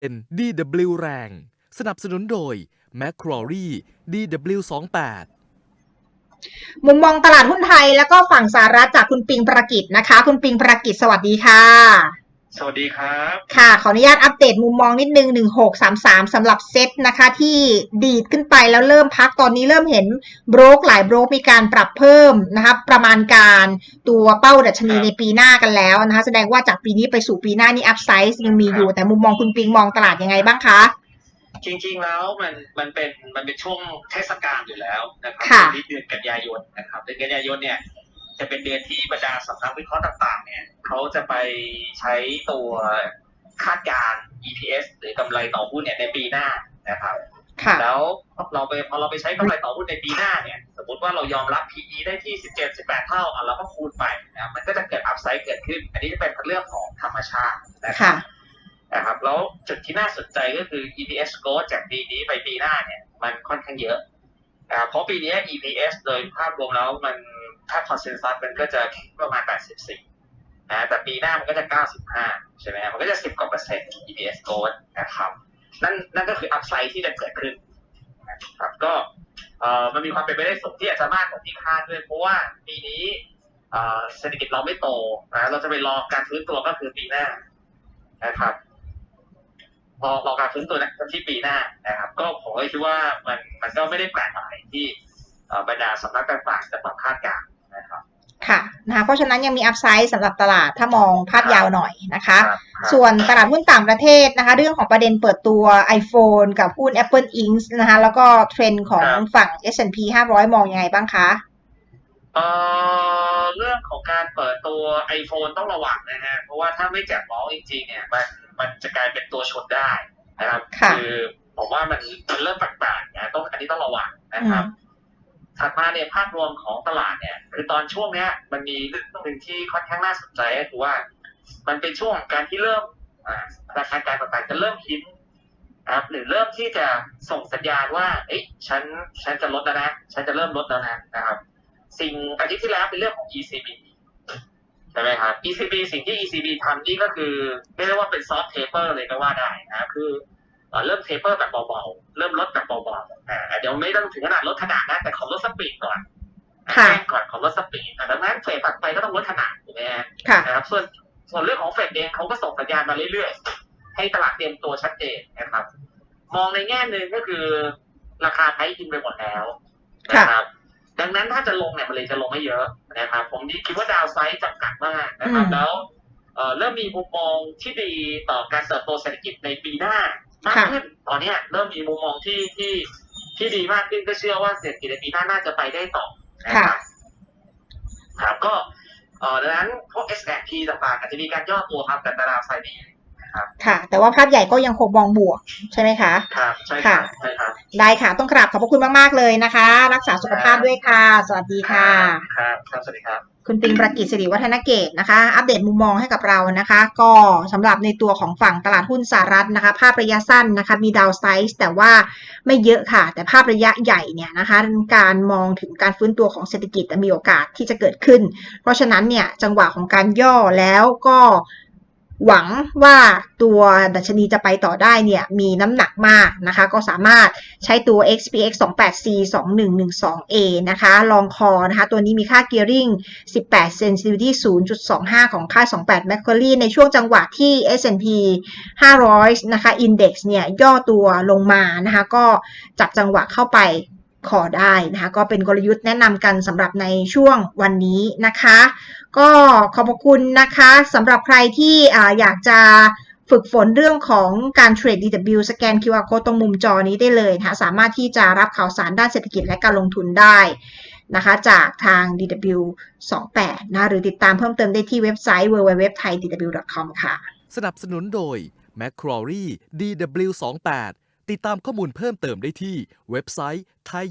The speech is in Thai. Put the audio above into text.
เป็น DW แรง สนับสนุนโดย m c q u a r i e DW28 มุมมองตลาดหุ้นไทยแล้วก็ฝั่งสหรัฐจากคุณปิงประกิตนะคะ คุณปิงประกิตสวัสดีค่ะ สวัสดีครับ ค่ะขออนุญาตอัปเดตมุมมองนิดนึง 1633สำหรับเซ็ตนะคะ ที่ดีดขึ้นไปแล้วเริ่มพักตอนนี้เริ่มเห็นโบรกหลายโบรกมีการปรับเพิ่มนะคะประมาณการตัวเป้าดัชนีในปีหน้ากันแล้วนะคะ แสดงว่าจากปีนี้ไปสู่ปีหน้านี่อัพไซส์ยังมีอยู่แต่มุมมองคุณปิงมองตลาดยังไงบ้างคะจริงๆแล้วมันมันเป็นมันเป็นช่วงเทศกาลอยู่แล้วนะครับค่ะที่เดือนกันยายนนะครับเดือนกันยายนเนี่ย จะเป็นเดือนที่บรรดาสำนักวิเคราะห์ต่างๆ เนี่ยเขาจะไปใช้ตัวคาดการณ์ EPS หรือกำไรต่อหุ้นเนี่ยในปีหน้านะครับค่ะแล้วเราไปพอเราไปใช้กำไรต่อหุ้นในปีหน้าเนี่ย สมมติว่าเรายอมรับ PE ได้ที่ 17 18 เท่าอะเราก็คูณไปนะครับมันก็จะเกิดอัพไซด์เกิดขึ้น อันนี้จะเป็นเรื่องของธรรมชาตินะครับค่ะนะครับแล้วจุดที่น่าสนใจก็คือ EPS growth จากปีนี้ไปปีหน้าเนี่ย มันค่อนข้างเยอะอ่าเพราะปีนี้ EPS โดยภาพรวมแล้วมัน ถ้า consensus มันก็จะประมาณ 84 นะ แต่ปีหน้ามันก็จะ 95 ใช่ไหมครับมันก็จะ 10 กว่าเปอร์เซ็นต์ EPS growth นะครับ นั่นนั่นก็คือ upside ที่จะเกิดขึ้นนะครับ ก็เอ่อมันมีความเป็นไปได้สูงที่อาจจะมากกว่าที่คาดด้วย เพราะว่าปีนี้เอ่อเศรษฐกิจเราไม่โตนะเราจะไปรอการฟื้นตัวก็คือปีหน้านะครับพอรอการฟื้นตัวนะที่ปีหน้านะครับ ก็ผมก็คิดว่ามันมันก็ไม่ได้แปลกอะไรที่บรรดาสำนักต่างๆจะปรับคาดการณ์ นะคะเพราะฉะนั้นยังมีอัพไซด์สำหรับตลาดถ้ามองภาพยาวหน่อยนะคะครับครับส่วนตลาดหุ้นต่างประเทศนะคะ เรื่องของประเด็นเปิดตัว iPhone กับหุ้น Apple Inc. นะคะ แล้วก็เทรนด์ของฝั่ง S&P 500 มองยังไงบ้างคะเอ่อเรื่องของการเปิดตัว iPhone ต้องระวังนะฮะ เพราะว่าถ้าไม่แจกน้องจริงๆเนี่ยมันมันจะกลายเป็นตัวชนได้นะครับค่ะอผมว่ามันมันเริ่มแปลกๆนะต้องอันนี้ต้องระวังนะครับ ถัดมาเนี่ยภาพรวมของตลาดเนี่ยคือตอนช่วงเนี้ย มันมีเรื่องหนึ่งที่ค่อนข้างน่าสนใจก็คือว่า มันเป็นช่วงการที่เริ่มอ่าธนาคารกลารต่างๆจะเริ่มคิดนะครับหรือเริ่มที่จะส่งสัญญาณว่า เอ้ยฉันฉันจะลดแล้วนะ ฉันจะเริ่มลดแล้วนะนะครับ สิ่งอาทิตย์ที่แล้วเป็นเรื่องของ ECB ใช่ไหมครับ ECB สิ่งที่ ECB ทำนี่ก็คือไม่ได้ว่าเป็นซอฟต์เทเปอร์เลยก็ว่าได้นะคือ เอ่อเริ่มเทเปอร์แบบเบาๆ เริ่มลดแบบเบาๆอ่าเดี๋ยวไม่ต้องถึงขนาดลดขนาดนะแต่ขอลดสปีดก่อนค่ะแจ้งก่อนขอลดสปีดอะดังนั้นเฟดตัดไปก็ต้องลดขนาดถูกไหมฮะค่ะนะครับส่วนส่วนเรื่องของเฟดเองเขาก็ส่งสัญญาณมาเรื่อยๆ ให้ตลาดเตรียมตัวชัดเจนนะครับ มองในแง่หนึ่งก็คือราคาไพรซ์อินไปหมดแล้วนะครับ ดังนั้นถ้าจะลงเนี่ยมันเลยจะลงไม่เยอะนะครับ ผมคิดว่าดาวไซด์จำกัดมากนะครับอืมแล้วเอ่อเริ่มมีมุมมองที่ดีต่อการเติบโตเศรษฐกิจในปีหน้า มากค่ะขึ้นตอนเนี้ยเริ่มมีมุมมองที่ที่ที่ดีมากขึ้นก็เชื่อว่าเศรษฐกิจในปีหน้าน่าจะไปได้ต่อนะครับครับก็เอ่อดังนั้นพวก S P ต่างๆอาจจะมีการย่อตัวครับแต่ดาวไซด์ดีนะ ครับค่ะ แต่ว่าภาพใหญ่ก็ยังคงมองบวกใช่ไหมคะ ครับใช่ครับค่ะใช่ครับได้ค่ะ ต้องกราบขอบพระคุณมาก ๆ เลยนะคะ รักษาสุขภาพด้วยค่ะ สวัสดีค่ะ ครับครับสวัสดีครับ คุณปิงประกิตสิริวัฒนเกตนะคะ อัปเดตมุมมองให้กับเรานะคะ ก็สำหรับในตัวของฝั่งตลาดหุ้นสหรัฐนะคะ ภาพระยะสั้นนะคะ มีดาวไซส์แต่ว่าไม่เยอะค่ะ แต่ภาพระยะใหญ่เนี่ยนะคะ การมองถึงการฟื้นตัวของเศรษฐกิจมีโอกาสที่จะเกิดขึ้น เพราะฉะนั้นเนี่ยจังหวะของการย่อแล้วก็ หวังว่าตัวดัชนีจะไปต่อได้เนี่ยมีน้ำหนักมากนะคะ ก็สามารถใช้ตัว XPX 28C 2112A นะคะ ลองคอนะคะ ตัวนี้มีค่า gearing 18 sensitivity 0.25 ของค่า 28 m a c q u a r i e ในช่วงจังหวะที่ S&P 500 นะคะ index เนี่ยย่อตัวลงมานะคะ ก็จับจังหวะเข้าไป ขอได้นะคะก็เป็นกลยุทธ์แนะนำกันสำหรับในช่วงวันนี้นะคะ ก็ขอบคุณนะคะสำหรับใครที่อยากจะฝึกฝนเรื่องของการเทรด DW สแกน QR code ตรงมุมจอนี้ได้เลยนะคะสามารถที่จะรับข่าวสารด้านเศรษฐกิจและการลงทุนได้นะคะจากทาง DW 28นะหรือติดตามเพิ่มเติมได้ที่เว็บไซต์ www.thaidw.com ค่ะ สนับสนุนโดย Macquarie DW 28 ติดตามข้อมูลเพิ่มเติมได้ที่เว็บไซต์ thai